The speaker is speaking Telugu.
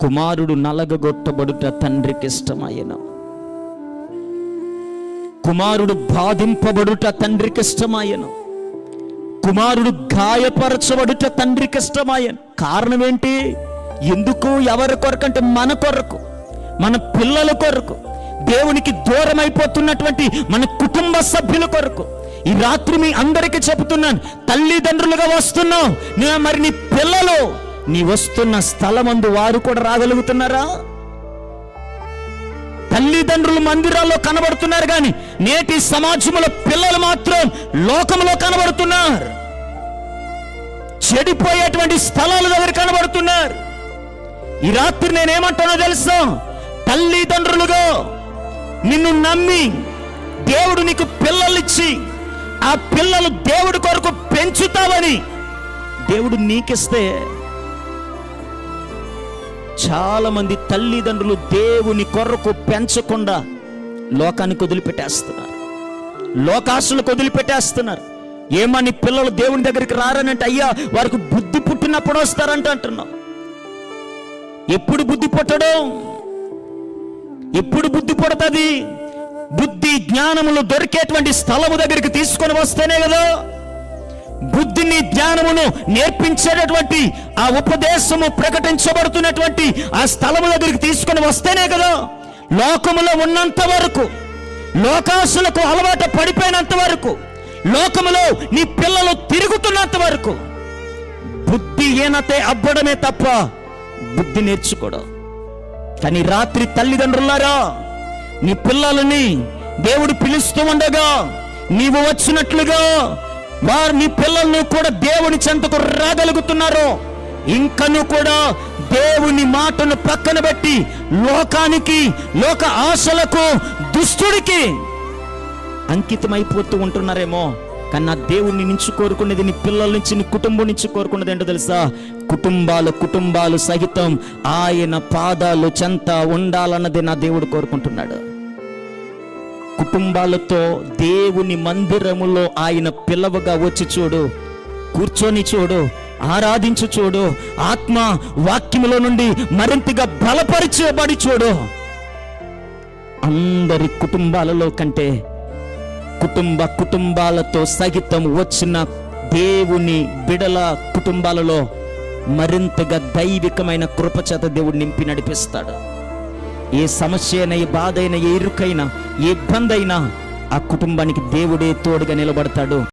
కుమారుడు నలగగొట్టబడుట తండ్రికి ఇష్టమాయన కుమారుడు బాధింపబడుట తండ్రికి ఇష్టమాయను కుమారుడు గాయపరచబడుట తండ్రికి ఇష్టమాయను కారణం ఏంటి? ఎందుకు? ఎవరి కొరకు? అంటే మన కొరకు మన పిల్లల కొరకు దేవునికి దూరం అయిపోతున్నటువంటి మన కుటుంబ సభ్యుల కొరకు. ఈ రాత్రి మీ అందరికీ చెబుతున్నాను తల్లిదండ్రులుగా వస్తున్నావు. నే- మరి నీ పిల్లలు నీ వస్తున్న స్థలమందు వారు కూడా రాగలుగుతున్నారా? తల్లిదండ్రులు మందిరాల్లో కనబడుతున్నారు కానీ నేటి సమాజంలో పిల్లలు మాత్రం లోకంలో కనబడుతున్నారు. చెడిపోయేటువంటి స్థలాల దగ్గర కనబడుతున్నారు. ఈ రాత్రి నేనేమంటానో తెలుసా? తల్లిదండ్రులుగా నిన్ను నమ్మి దేవుడు నీకు పిల్లలిచ్చి ఆ పిల్లలు దేవుడి కొరకు పెంచుతావని దేవుడు నీకిస్తే చాలా మంది తల్లిదండ్రులు దేవుని కొరకు పెంచకుండా లోకానికి వదిలిపెట్టేస్తున్నారు. లోకాసులకు వదిలిపెట్టేస్తున్నారు. ఏమని పిల్లలు దేవుని దగ్గరికి రారనంటే అయ్యా వారికి బుద్ధి పుట్టినప్పుడు వస్తారంట అంటున్నాం ఎప్పుడు బుద్ధి పుట్టడం? ఎప్పుడు బుద్ధి పుడుతుంది? బుద్ధి జ్ఞానములు దొరికేటువంటి స్థలము దగ్గరికి తీసుకొని వస్తేనే కదా బుద్ధిని జ్ఞానమును నేర్పించేటటువంటి ఆ ఉపదేశము ప్రకటించబడుతున్నటువంటి ఆ స్థలము దగ్గరికి తీసుకొని వస్తేనే కదా లోకములో ఉన్నంత వరకు లోకాసులకు అలవాటు పడిపోయినంత వరకు లోకములో నీ పిల్లలు తిరుగుతున్నంత వరకు బుద్ధి ఈనతే అబ్బడమే తప్ప బుద్ధి నేర్చుకోవడం కానీ రాత్రి తల్లిదండ్రులారా నీ పిల్లలని దేవుడు పిలుస్తూ ఉండగా నీవు వచ్చినట్లుగా వారు నీ పిల్లల్ని కూడా దేవుని చెంతకు రాగలుగుతున్నారు. ఇంకను కూడా దేవుని మాటను పక్కన పెట్టి లోకానికి లోక ఆశలకు దుష్టుడికి అంకితమైపోతూ ఉంటున్నారేమో. కానీ నా దేవుణ్ణి నుంచి కోరుకునేది నీ పిల్లల నుంచి నీ కుటుంబం నుంచి కోరుకున్నది ఏంటో తెలుసా? కుటుంబాలు కుటుంబాలు సహితం ఆయన పాదాలు చెంత ఉండాలన్నది నా దేవుడు కోరుకుంటున్నాడు. కుటుంబాలతో దేవుని మందిరములో ఆయన పిల్లవగా వచ్చి చూడు. కూర్చొని చూడు. ఆరాధించు చూడు. ఆత్మ వాక్యములో నుండి మరింతగా బలపరిచేబడి చూడు. అందరి కుటుంబాలలో కంటే కుటుంబ కుటుంబాలతో సహితం వచ్చిన దేవుని బిడల కుటుంబాలలో మరింతగా దైవికమైన కృపచేత దేవుడు నింపి నడిపిస్తాడు. ఏ సమస్య అయినా ఏ బాధ అయినా ఏ ఇరుకైనా ఏ ఇబ్బంది అయినా ఆ కుటుంబానికి దేవుడే తోడుగా నిలబడతాడు.